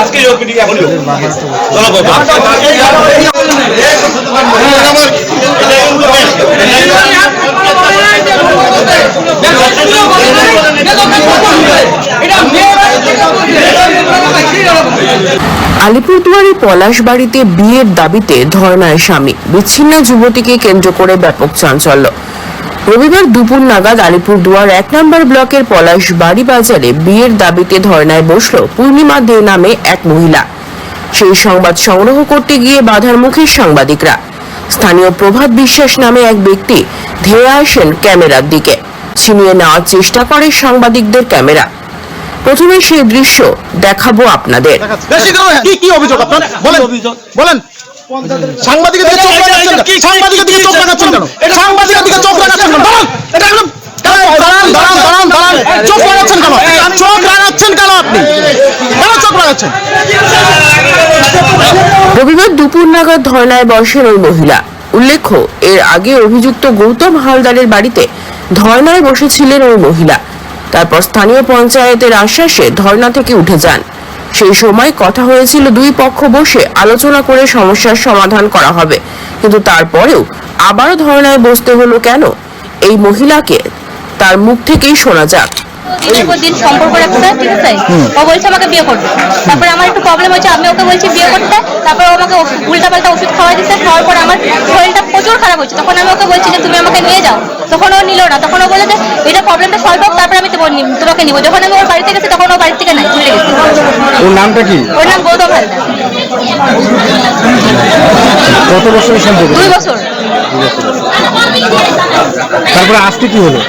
আজকে যোগ মিটিং পলাশবাড়িতে বিয়ের দাবিতে ধর্নায় স্বামী। বিচ্ছিন্ন যুবতীকে কেন্দ্র করে ব্যাপক চাঞ্চল্য। রবিবার দুপুর নাগাদ আলিপুরদুয়ার এক নম্বর ব্লকের পলাশবাড়ি বাজারে বিয়ের দাবিতে ধর্নায় বসল পূর্ণিমা দে নামে এক মহিলা। সেই সংবাদ সংগ্রহ করতে গিয়ে বাধার মুখে সাংবাদিকরা। স্থানীয় প্রভাত বিশ্বাস নামে এক ব্যক্তি ধেয়ে আসেন ক্যামেরার দিকে। ছিনিয়ে নেওয়ার চেষ্টা করে সাংবাদিকদের ক্যামেরা। প্রথমে সেই দৃশ্য দেখাবো আপনাদের। কি কি অভিযোগ আপনার? বলেন। বলেন। সাংবাদিকের দিকে চোখ রাখাচ্ছেন কেন? সাংবাদিকের দিকে চোখ রাখাচ্ছেন কেন? সাংবাদিকের দিকে চোখ রাখাচ্ছেন কেন? দাঁড়ান এটা একদম দাঁড়ান দাঁড়ান দাঁড়ান দাঁড়ান। চোখ রাখাচ্ছেন কেন? চোখ রাখাচ্ছেন কেন আপনি? কেন চোখ রাখাচ্ছেন? রবিবার দুপুর নাগাদ ধর্নায় বসেন ওই মহিলা। উল্লেখ্য এর আগে অভিযুক্ত গৌতম হালদারের বাড়িতে ধর্নায় বসেছিলেন ওই মহিলা। তারপর স্থানীয় পঞ্চায়েতের আশ্বাসে ধর্না থেকে উঠে যান। সেই সময় কথা হয়েছিল দুই পক্ষ বসে আলোচনা করে সমস্যার সমাধান করা হবে। কিন্তু তারপরেও আবারও ধর্নায় বসতে হলো কেন? এই মহিলাকে তার মুখ থেকেই শোনা যাক। দিনের পর দিন সম্পর্ক রাখছে ঠিক আছে? ও বলছে আমাকে বিয়ে করবে তারপরে আমার একটু প্রবলেম হয়েছে আমি ওকে বলছি বিয়ে করতে। তারপর ও আমাকে উল্টা পাল্টা ওষুধ খাওয়াই দিচ্ছে খাওয়ার পর আমার শরীরটা প্রচুর খারাপ হচ্ছে তখন আমি ওকে বলছি যে তুমি আমাকে নিয়ে যাও। তখন ও নিল না। তখন ও বলে যে এটা প্রবলেমটা সলভ হোক তারপর আমি তোমার তোমাকে নিবো। যখন আমি ওর বাড়িতে গেছি তখন ও বাড়ি থেকে নাই চলে গেছে। ওর নামটা কি? ওর নাম গৌতম হালদার। কত বছরের সম্পর্ক? দুই বছর। তারপরে আজকে কি হলো?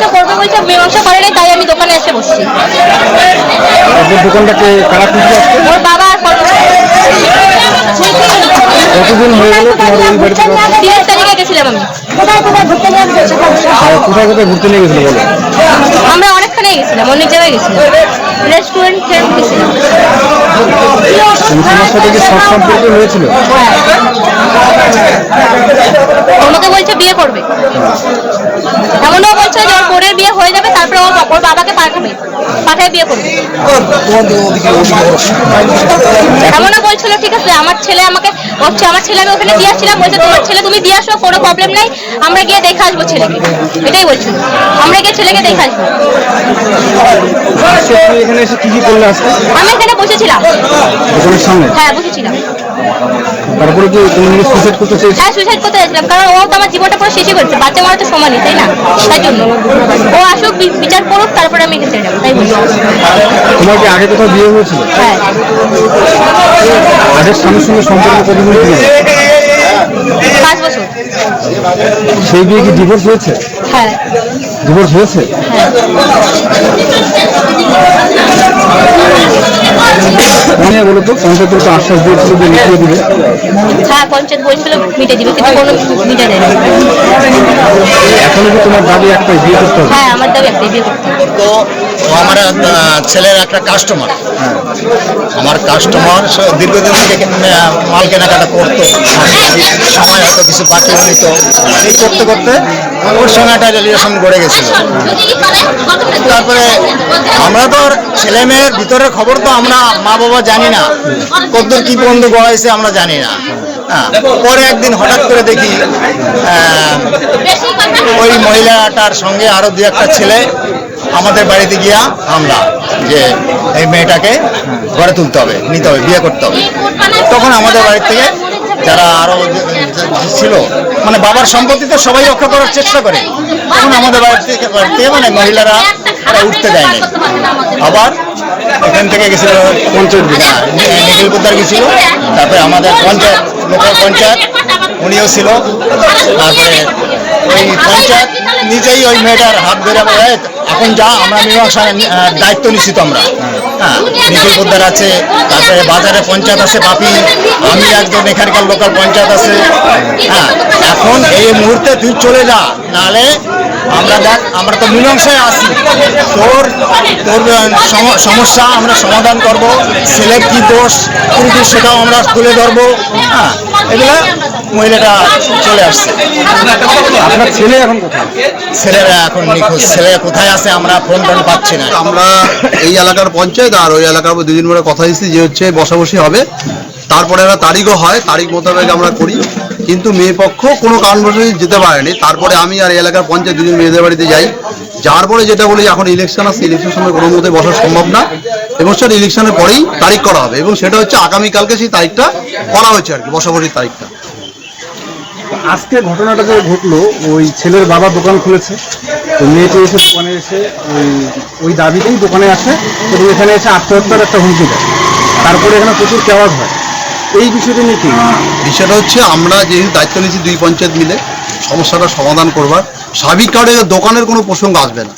মীমাংসা করবে বলছে মীমাংসা করে নাই তাই আমি দোকানে এসে বসছি। দোকানটাকে কারা আজকে ওর বাবা আর কতদিন হয়ে গেল তোমার ওই বাড়িতে তিরিশ তারিখে গেছিলাম আমি? আর কোথায় কোথায় ঘুরতে নিয়ে গেছিল বলো? আমরা অনেকখানে গেছিলাম অনেক জায়গায় গেছিলাম। রেস্টুরেন্ট গেছিলাম। তুমি তোমার সাথে কি সব সম্পর্ক হয়েছিল? আমাকে বলছে বিয়ে করবে এমনও বলছে যে ওর বোনের বিয়ে হয়ে যাবে তারপরে ওর বাবাকে পাঠাবে পাঠায় বিয়ে করবে। এমনও বলছিল ঠিক আছে আমার ছেলে আমাকে হচ্ছে আমার ছেলে আমি ওখানে দিয়ে আসছিলাম বলছে তোমার ছেলে তুমি দিয়ে আসো কোনো প্রবলেম নাই আমরা গিয়ে দেখে আসব ছেলেকে। এটাই বলছিল। আমরা গিয়ে ছেলেকে দেখে আসব। এখানে এসে কি কি করলে আজকে? আমি এখানে বসেছিলাম। দোকানের সামনে? হ্যাঁ বসেছিলাম। তারপরে কি তুমি নিজে সুইসাইড করতে চেয়েছো? হ্যাঁ সুইসাইড করতে যাচ্ছিলাম কারণ ও তো আমার জীবনটা পুরো শেষই করেছে বাচ্চা মারা তো সমানই তাই না? তাই জন্য। আমি এখানে ছেড়ে যাব তাই বলছি। তোমার কি আগে কোথাও বিয়ে হয়েছিল? হ্যাঁ। আগের স্বামীর সঙ্গে সম্পর্ক কতদিন ছিল? পাঁচ বছর। সেই বিয়ে কি ডিভোর্স হয়েছে? হ্যাঁ। ডিভোর্স হয়েছে? মানে বলো তো পঞ্চায়েত তো আশ্বাস দিয়েছিল যে মিটিয়ে দিবে। হ্যাঁ পঞ্চায়েত বলছিল মিটে দিবে কিন্তু কোনো মিটে দেয় না এখনও কি তোমার দাবি একটাই বিয়ে করতে হবে? হ্যাঁ আমার দাবি একটাই বিয়ে করতে। তো আমার ছেলের একটা কাস্টমার আমার কাস্টমার দীর্ঘদিন থেকে মাল কেনাকাটা করতো। সময় হয়তো কিছু বাকি নিত এই করতে করতে ওর সঙ্গে একটা রিলেশন গড়ে গেছিল। তারপরে আমরা তো ছেলে মেয়ের ভিতরের খবর তো আমরা মা বাবা জানি না। কতদূর কি বন্ধু গড়াইছে আমরা জানি না। হ্যাঁ পরে একদিন হঠাৎ করে দেখি ওই মহিলাটার সঙ্গে আরও দু একটা ছেলে আমাদের বাড়িতে গিয়া আমরা যে এই মেয়েটাকে ঘরে তুলতে হবে নিতে হবে বিয়ে করতে হবে। তখন আমাদের বাড়ি থেকে যারা আরও যে- যে- ছিল মানে বাবার সম্পত্তি তো সবাই রক্ষা করার চেষ্টা করে। তখন আমাদের বাড়ি থেকে বাড়ি থেকে মানে মহিলারা তারা উঠতে দেয় নাই আবার এখান থেকে গেছিল পঞ্চায়েত হ্যাঁ, নিখিল পোদ্দার গেছিল। তারপরে আমাদের পঞ্চায়েত লোকাল পঞ্চায়েত উনিও ছিল। তারপরে ওই পঞ্চায়েত নিজেই ওই মেয়েটার হাত ধরে এখন যা আমরা মীমাংসা দায়িত্ব নিশ্চিত আমরা। হ্যাঁ নিখিল পোদ্দার আছে তারপরে বাজারে পঞ্চায়েত আছে বাপি আমি একজন এখানকার লোকাল পঞ্চায়েত আছে। হ্যাঁ এখন এই মুহূর্তে তুই চলে যা নাহলে আমরা দেখ আমরা তো মীমাংসায় আসি তোর তোর সম- সমস্যা আমরা সমাধান করব ছেলে কি দোষ ত্রুটি সেটাও আমরা তুলে ধরবো। হ্যাঁ এগুলো মহিলাটা চলে আসছে। আপনার ছেলে এখন কোথায়? ছেলেরা এখন নিখোঁজ। ছেলে কোথায় আছে আমরা ফোন টোন পাচ্ছি না। আমরা এই এলাকার পঞ্চায়েত আর ওই এলাকার মধ্যে দুদিন পরে কথা দিচ্ছি যে হচ্ছে বসাবসি হবে। তারপরে একটা তারিখও হয় তারিখ মোতাবেক আমরা করি। কিন্তু মেয়ে পক্ষ কোনো কারণবশত যেতে পারেনি। তারপরে আমি আর এলাকার পঞ্চায়েত দুজন মেয়েদের বাড়িতে যাই। যার পরে যেটা বলি, এখন ইলেকশন আসছে ইলেকশন সময় কোনো মতে বসা সম্ভব না। এবং সেটা ইলেকশনের পরেই তারিখ করা হবে। এবং সেটা হচ্ছে আগামীকালকে সেই তারিখটা করা হয়েছে আর কি, বসাবসির তারিখটা। আজকে ঘটনাটা যে ঘটলো, ওই ছেলের বাবা দোকান খুলেছে। তো মেয়েটি এসে দোকানে এসে ওই ওই দাবিতেই দোকানে আসে এবং এখানে এসে আত্মহত্যার একটা হুমকি দেয়। তারপরে এখানে প্রচুর কেওয়াজ হয় এই বিষয়টা নিয়ে কি? বিষয়টা হচ্ছে আমরা যেহেতু দায়িত্ব নিয়েছি দুই পঞ্চায়েত মিলে, সমস্যাটা সমাধান করবার। স্বাভাবিক কারণে দোকানের কোনো প্রসঙ্গ আসবে না।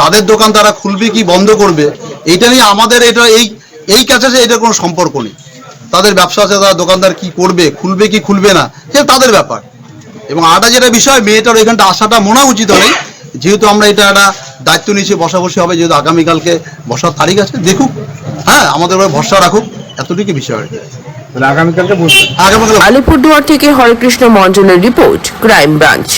তাদের দোকান তারা খুলবে কি বন্ধ করবে? এটা নিয়ে আমাদের এটা এই এই কাছে এটা কোনো সম্পর্ক নেই। তাদের ব্যবসা আছে, তারা দোকানদার কি করবে, খুলবে কি খুলবে না, সেটা তাদের ব্যাপার। এবং আটা যেটা বিষয়, মেয়েটার এখানটা আসাটা মনে উচিত নেই যেহেতু আমরা এটা একটা দায়িত্ব নিয়েছি বসাবসি হবে, যেহেতু আগামীকালকে বসার তারিখ আছে, দেখুক। হ্যাঁ আমাদের উপরে ভরসা রাখুক এতটুকু বিষয়। আগামীকালকে আলিপুরদুয়ার থেকে হরেকৃষ্ণ মন্ডলের রিপোর্ট ক্রাইম ব্রাঞ্চ।